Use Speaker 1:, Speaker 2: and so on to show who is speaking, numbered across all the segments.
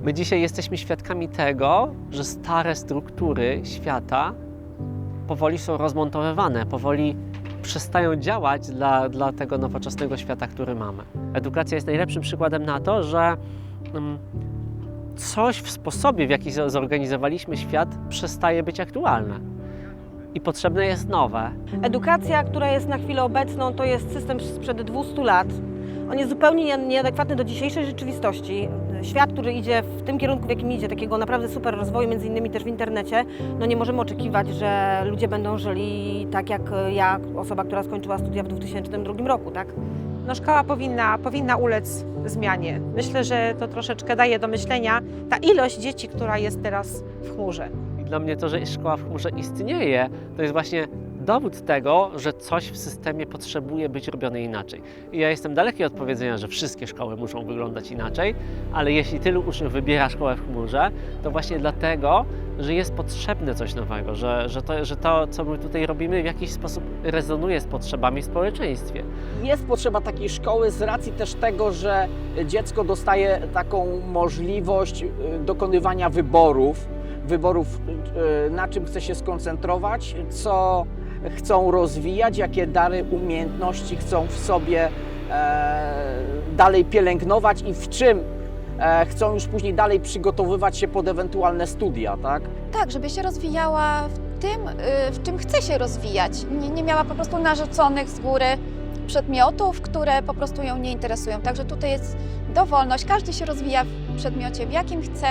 Speaker 1: My dzisiaj jesteśmy świadkami tego, że stare struktury świata powoli są rozmontowywane, powoli przestają działać dla, dla tego nowoczesnego świata, który mamy. Edukacja jest najlepszym przykładem na to, że mm, coś w sposobie, w jaki zo- zorganizowaliśmy świat, przestaje być aktualne. I potrzebne jest nowe.
Speaker 2: Edukacja, która jest na chwilę obecną, to jest system sprzed 200 lat. On jest zupełnie nie- nieadekwatny do dzisiejszej rzeczywistości. Świat, który idzie w tym kierunku, w jakim idzie, takiego naprawdę super rozwoju, między innymi też w internecie, no nie możemy oczekiwać, że ludzie będą żyli tak jak ja, osoba, która skończyła studia w 2002 roku, tak?
Speaker 3: No szkoła powinna, powinna ulec zmianie. Myślę, że to troszeczkę daje do myślenia ta ilość dzieci, która jest teraz w chmurze.
Speaker 1: I dla mnie to, że szkoła w chmurze istnieje, to jest właśnie dowód tego, że coś w systemie potrzebuje być robione inaczej. I ja jestem daleki od powiedzenia, że wszystkie szkoły muszą wyglądać inaczej, ale jeśli tylu uczniów wybiera szkołę w chmurze, to właśnie dlatego, że jest potrzebne coś nowego, że, że, to, że to, co my tutaj robimy, w jakiś sposób rezonuje z potrzebami w społeczeństwie.
Speaker 4: Jest potrzeba takiej szkoły z racji też tego, że dziecko dostaje taką możliwość y, dokonywania wyborów, wyborów y, na czym chce się skoncentrować, co chcą rozwijać, jakie dary, umiejętności chcą w sobie e, dalej pielęgnować i w czym e, chcą już później dalej przygotowywać się pod ewentualne studia, tak?
Speaker 5: Tak, żeby się rozwijała w tym, y, w czym chce się rozwijać. Nie, nie miała po prostu narzuconych z góry przedmiotów, które po prostu ją nie interesują. Także tutaj jest dowolność. Każdy się rozwija w przedmiocie, w jakim chce,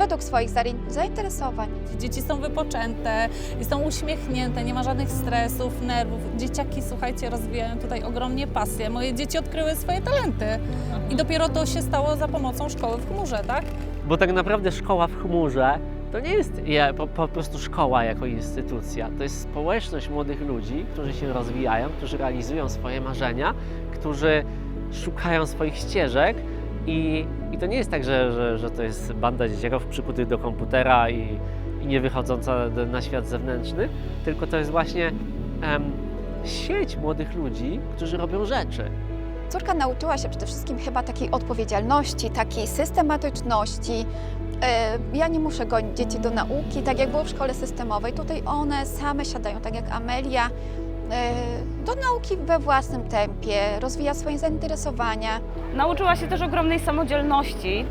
Speaker 5: według swoich zainteresowań.
Speaker 6: Dzieci są wypoczęte, są uśmiechnięte, nie ma żadnych stresów, nerwów. Dzieciaki, słuchajcie, rozwijają tutaj ogromnie pasję. Moje dzieci odkryły swoje talenty i dopiero to się stało za pomocą szkoły w chmurze, tak?
Speaker 1: Bo tak naprawdę szkoła w chmurze to nie jest je- po, po prostu szkoła jako instytucja. To jest społeczność młodych ludzi, którzy się rozwijają, którzy realizują swoje marzenia, którzy szukają swoich ścieżek. I, i to nie jest tak, że, że, że to jest banda dzieciaków przykutych do komputera i, i nie wychodząca na świat zewnętrzny, tylko to jest właśnie em, sieć młodych ludzi, którzy robią rzeczy.
Speaker 5: Córka nauczyła się przede wszystkim chyba takiej odpowiedzialności, takiej systematyczności. E, Ja nie muszę gonić dzieci do nauki, tak jak było w szkole systemowej. Tutaj one same siadają, tak jak Amelia, do nauki we własnym tempie, rozwija swoje zainteresowania.
Speaker 7: Nauczyła się też ogromnej samodzielności.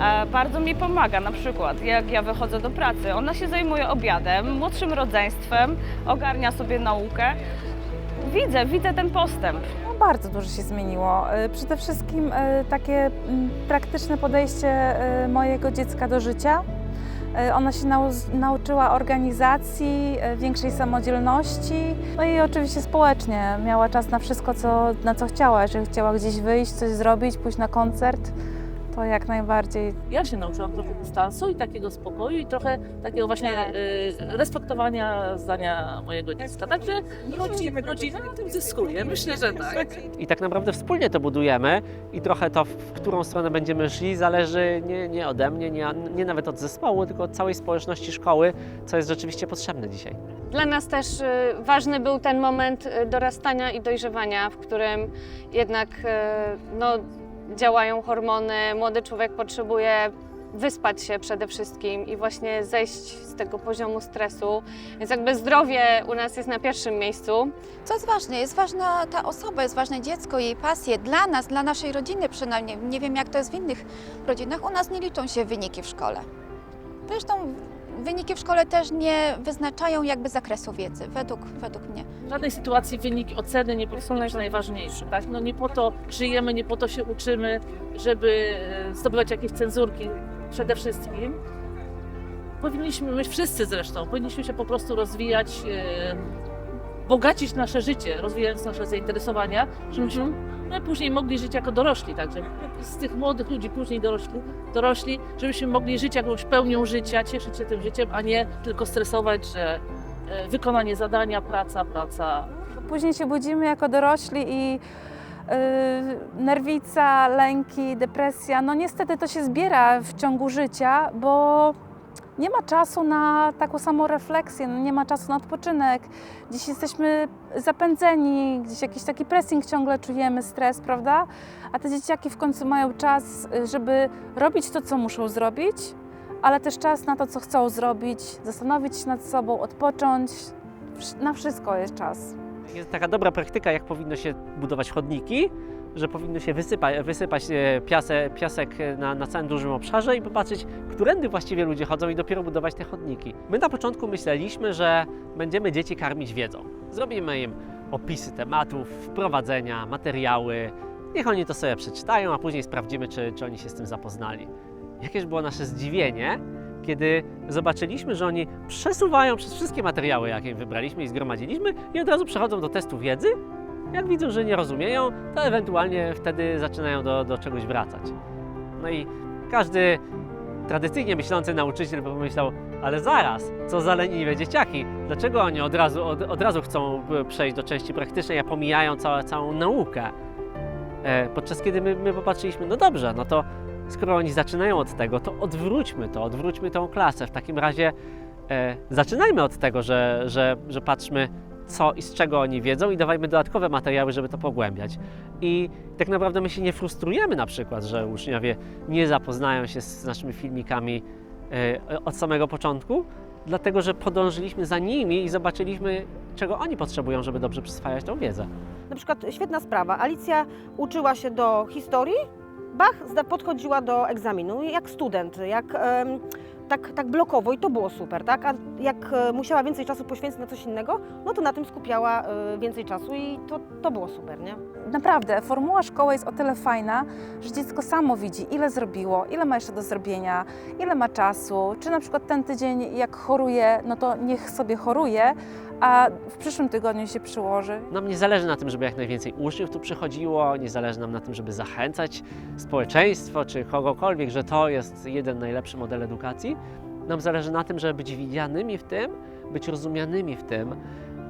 Speaker 7: E, Bardzo mi pomaga, na przykład jak ja wychodzę do pracy. Ona się zajmuje obiadem, młodszym rodzeństwem, ogarnia sobie naukę. Widzę, widzę ten postęp.
Speaker 8: No, bardzo dużo się zmieniło. Y, Przede wszystkim takie mm, praktyczne podejście mojego dziecka do życia. Y, Ona się nau- nauczyła organizacji, y, większej samodzielności, no i oczywiście społecznie. Miała czas na wszystko, co, na co chciała. Jeżeli chciała gdzieś wyjść, coś zrobić, pójść na koncert, to jak najbardziej
Speaker 9: Ja się nauczyłam trochę dystansu i takiego spokoju i trochę takiego właśnie y, respektowania zdania mojego dziecka. Także rodzina, rodzina na tym zyskuje. Myślę, że tak.
Speaker 1: I tak naprawdę wspólnie to budujemy i trochę to, w którą stronę będziemy szli, zależy nie, nie ode mnie, nie, nie nawet od zespołu, tylko od całej społeczności szkoły, co jest rzeczywiście potrzebne dzisiaj.
Speaker 10: Dla nas też y, ważny był ten moment y, dorastania i dojrzewania, w którym jednak no, działają hormony, młody człowiek potrzebuje wyspać się przede wszystkim i właśnie zejść z tego poziomu stresu. Więc jakby zdrowie u nas jest na pierwszym miejscu.
Speaker 5: Co jest ważne? Jest ważna ta osoba, jest ważne dziecko, jej pasje. Dla nas, dla naszej rodziny przynajmniej. Nie wiem, jak to jest w innych rodzinach. U nas nie liczą się wyniki w szkole. Zresztą wyniki w szkole też nie wyznaczają jakby zakresu wiedzy, według, według mnie.
Speaker 9: W żadnej sytuacji wyniki, oceny nie powinny być najważniejsze. Tak? No nie po to żyjemy, nie po to się uczymy, żeby e, zdobywać jakieś cenzurki przede wszystkim. Powinniśmy, my wszyscy zresztą, powinniśmy się po prostu rozwijać, e, bogacić nasze życie, rozwijając nasze zainteresowania, żebyśmy my później mogli żyć jako dorośli, także z tych młodych ludzi później dorośli, dorośli, żebyśmy mogli żyć jakąś pełnią życia, cieszyć się tym życiem, a nie tylko stresować, że e, wykonanie zadania, praca, praca.
Speaker 8: Później się budzimy jako dorośli i yy, nerwica, lęki, depresja. No niestety to się zbiera w ciągu życia, bo nie ma czasu na taką samorefleksję, no nie ma czasu na odpoczynek. Dziś jesteśmy zapędzeni, gdzieś jakiś taki pressing ciągle czujemy, stres, prawda? A te dzieciaki w końcu mają czas, żeby robić to, co muszą zrobić, ale też czas na to, co chcą zrobić, zastanowić się nad sobą, odpocząć. Na wszystko jest czas.
Speaker 1: Jest taka dobra praktyka, jak powinno się budować chodniki, że powinno się wysypać, wysypać e, piasek, piasek na, na całym dużym obszarze i popatrzeć, którędy właściwie ludzie chodzą i dopiero budować te chodniki. My na początku myśleliśmy, że będziemy dzieci karmić wiedzą. Zrobimy im opisy tematów, wprowadzenia, materiały. Niech oni to sobie przeczytają, a później sprawdzimy, czy, czy oni się z tym zapoznali. Jakież było nasze zdziwienie, kiedy zobaczyliśmy, że oni przesuwają przez wszystkie materiały, jakie wybraliśmy i zgromadziliśmy i od razu przechodzą do testu wiedzy. Jak widzą, że nie rozumieją, to ewentualnie wtedy zaczynają do, do czegoś wracać. No i każdy tradycyjnie myślący nauczyciel pomyślał, ale zaraz, co za leniwe dzieciaki, dlaczego oni od razu, od, od razu chcą e, przejść do części praktycznej, a pomijają całą, całą naukę? E, podczas kiedy my, my popatrzyliśmy, no dobrze, no to skoro oni zaczynają od tego, to odwróćmy to, odwróćmy tą klasę. W takim razie e, zaczynajmy od tego, że, że, że patrzmy, co i z czego oni wiedzą i dawajmy dodatkowe materiały, żeby to pogłębiać. I tak naprawdę my się nie frustrujemy na przykład, że uczniowie nie zapoznają się z naszymi filmikami e, od samego początku, dlatego że podążyliśmy za nimi i zobaczyliśmy, czego oni potrzebują, żeby dobrze przyswajać tą wiedzę.
Speaker 2: Na przykład świetna sprawa. Alicja uczyła się do historii, Bach podchodziła do egzaminu jak student, jak, em, tak, tak blokowo i to było super, tak? A jak e, musiała więcej czasu poświęcić na coś innego, no to na tym skupiała e, więcej czasu i to, to było super, nie?
Speaker 8: Naprawdę, formuła szkoły jest o tyle fajna, że dziecko samo widzi, ile zrobiło, ile ma jeszcze do zrobienia, ile ma czasu. Czy na przykład ten tydzień, jak choruje, no to niech sobie choruje, a w przyszłym tygodniu się przyłoży.
Speaker 1: Nam nie zależy na tym, żeby jak najwięcej uczniów tu przychodziło, nie zależy nam na tym, żeby zachęcać społeczeństwo czy kogokolwiek, że to jest jeden najlepszy model edukacji. Nam zależy na tym, żeby być widzianymi w tym, być rozumianymi w tym,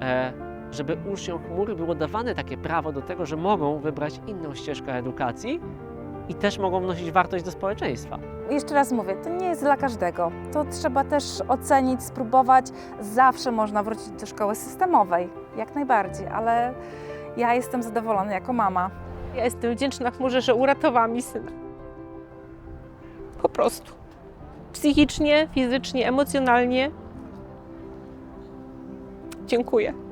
Speaker 1: e, żeby uczniom chmury było dawane takie prawo do tego, że mogą wybrać inną ścieżkę edukacji i też mogą wnosić wartość do społeczeństwa.
Speaker 8: Jeszcze raz mówię, to nie jest dla każdego. To trzeba też ocenić, spróbować. Zawsze można wrócić do szkoły systemowej, jak najbardziej, ale ja jestem zadowolona jako mama.
Speaker 3: Ja jestem wdzięczna chmurze, że uratowała mi syna. Po prostu. Psychicznie, fizycznie, emocjonalnie. Dziękuję.